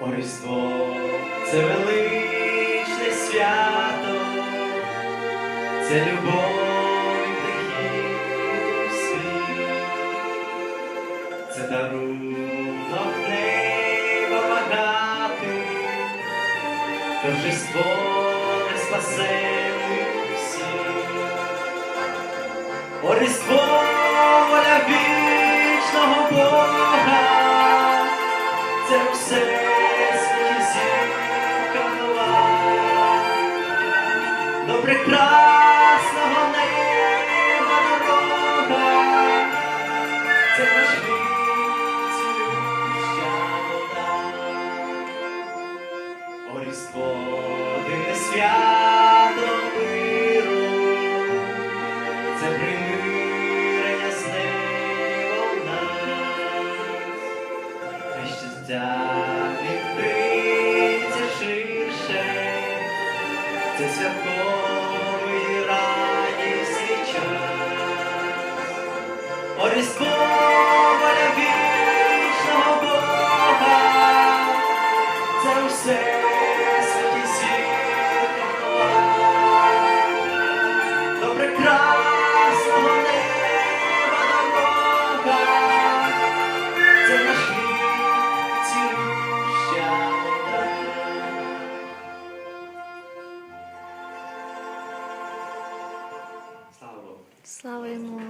Різдво це величне свято, це любов прихід це дарунок неба багатий, торжество не спасених всіх. О Різдво, воля вічного Бога, це все до прекрасного неба дорога, це наш цілюща вода. О Різдво, дивне свято миру, це примирення з небом нас, хай щастя Слава йому.